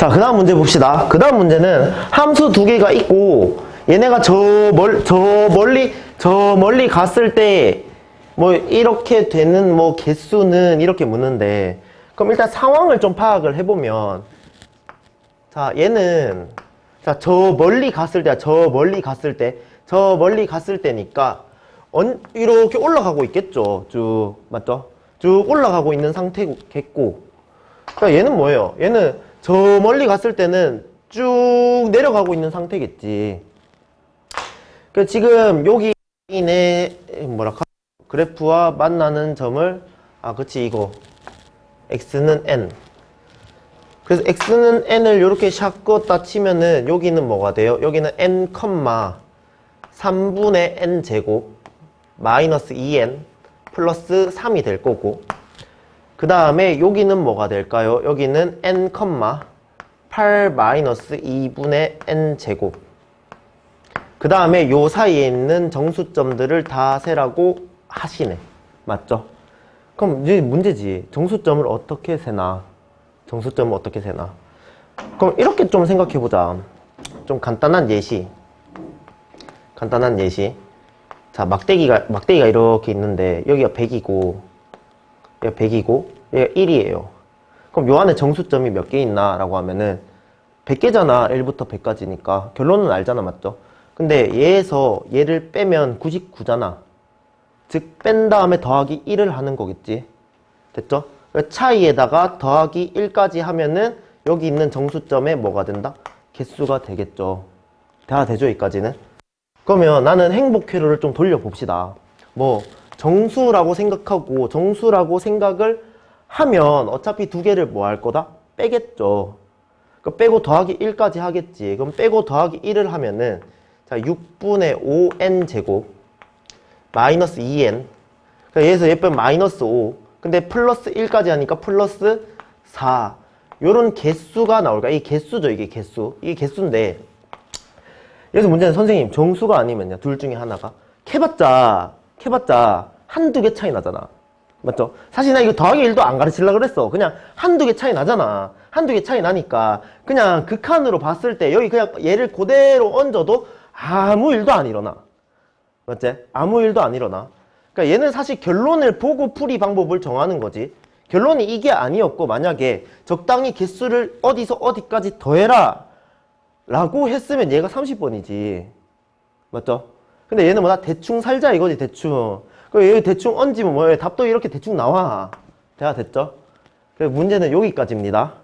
자, 그 다음 문제 봅시다. 그 다음 문제는 함수 두 개가 있고, 얘네가 저 멀, 저 멀리, 저 멀리 갔을 때, 뭐, 이렇게 되는 뭐, 개수는 이렇게 묻는데, 그럼 일단 상황을 좀 파악을 해보면, 자, 얘는, 자, 저 멀리 갔을 때, 저 멀리 갔을 때, 저 멀리 갔을 때니까, 언, 이렇게 올라가고 있겠죠. 쭉, 맞죠? 쭉 올라가고 있는 상태겠고, 그러니까 얘는 뭐예요? 얘는 저 멀리 갔을 때는 쭉 내려가고 있는 상태겠지. 그 지금 여기 내 뭐랄까 그래프와 만나는 점을 아 그치 이거 x는 n. 그래서 x는 n을 이렇게 샥 껐다 치면은 여기는 뭐가 돼요? 여기는 n, 3분의 n 제곱 마이너스 2n 플러스 3이 될 거고 그 다음에 여기는 뭐가 될까요? 여기는 n, 8 마이너스 2분의 n 제곱. 그 다음에 요 사이에 있는 정수점들을 다 세라고 하시네. 맞죠? 그럼 이제 문제지. 정수점을 어떻게 세나? 정수점을 어떻게 세나? 그럼 이렇게 좀 생각해보자. 좀 간단한 예시. 간단한 예시. 자 막대기가 막대기가 이렇게 있는데 여기가 100이고 얘가 100이고 얘가 1이에요. 그럼 요 안에 정수점이 몇 개 있나 라고 하면은 100개잖아. 1부터 100까지니까. 결론은 알잖아. 맞죠? 근데 얘에서 얘를 빼면 99잖아. 즉 뺀 다음에 더하기 1을 하는 거겠지. 됐죠? 그 차이에다가 더하기 1까지 하면은 여기 있는 정수점에 뭐가 된다? 개수가 되겠죠. 다 되죠? 여기까지는? 그러면 나는 행복 회로를 좀 돌려봅시다. 뭐 정수라고 생각하고 정수라고 생각을 하면 어차피 두 개를 뭐 할 거다? 빼겠죠. 그 빼고 더하기 1까지 하겠지. 그럼 빼고 더하기 1을 하면은 자 6분의 5n 제곱 마이너스 2n 그러니까 여기서 얘 빼면 마이너스 5 근데 플러스 1까지 하니까 플러스 4 요런 개수가 나올까? 이 개수죠 이게 개수 이게 개수인데 여기서 문제는 선생님 정수가 아니면요 둘 중에 하나가 캐봤자 캐봤자 한두 개 차이 나잖아 맞죠? 사실 나 이거 더하기 1도 안 가르치려고 그랬어 그냥 한두 개 차이 나잖아 한두 개 차이 나니까 그냥 극한으로 봤을 때 여기 그냥 얘를 그대로 얹어도 아무 일도 안 일어나 맞지? 아무 일도 안 일어나 그러니까 얘는 사실 결론을 보고 풀이 방법을 정하는 거지 결론이 이게 아니었고 만약에 적당히 개수를 어디서 어디까지 더해라 라고 했으면 얘가 30번이지. 맞죠? 근데 얘는 뭐다 대충 살자 이거지, 대충. 그얘 대충 얹으면 뭐예요? 답도 이렇게 대충 나와. 대화 됐죠? 그래서 문제는 여기까지입니다.